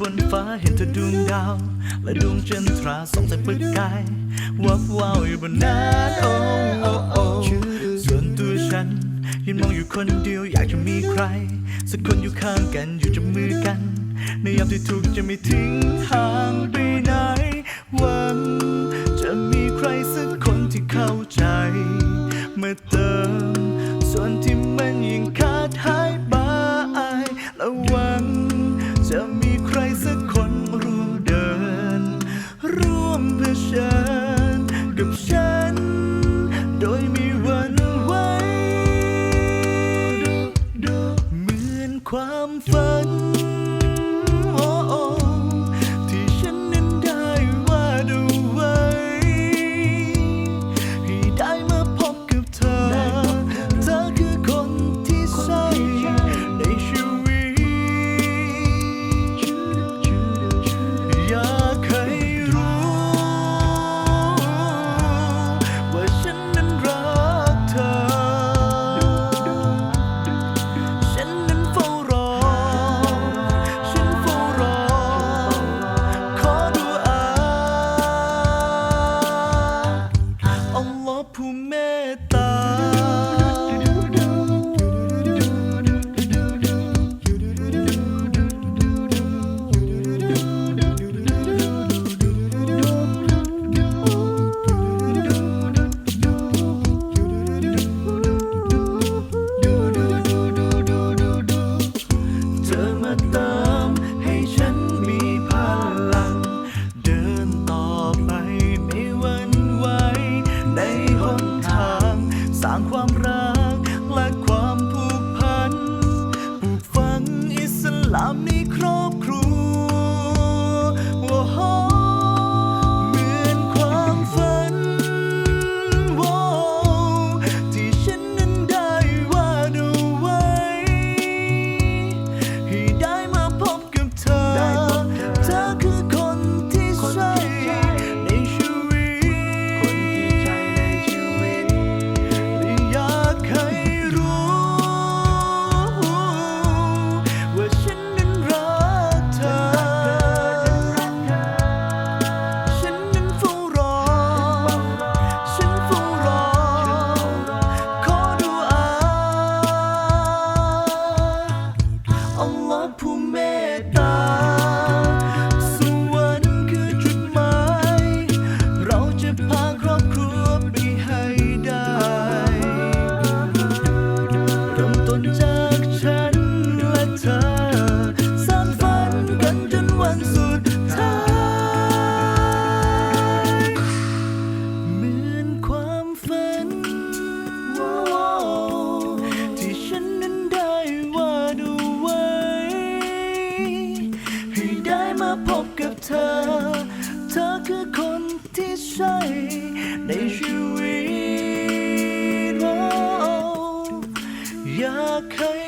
บนฟ้าเห็นเธอดวงดาว และดวงจันทราส่องแต่ประกายวับวาวอยู่บนนั้นโอ้โอ้โอ้ส่วนตัวฉันยืนมองอยู่คนเดียวอยากจะมีใคร สักคนอยู่ข้างกันอยู่จับมือกัน ในยามที่ทุกข์จะไม่ทิ้งห่างไปไหนหวังจะมีใครสักคนที่เข้าใจมาเติม ค ลามในครอบครัว ครอบครัวไปให้ได้เริ่มต้นจากฉันและเธอสร้างฝันกันจนวันสุดท้ายเหมือนความฝันที่ฉันนั้นได้วาดเอาไว้ให้ได้มาพบกับเธอ อยากให้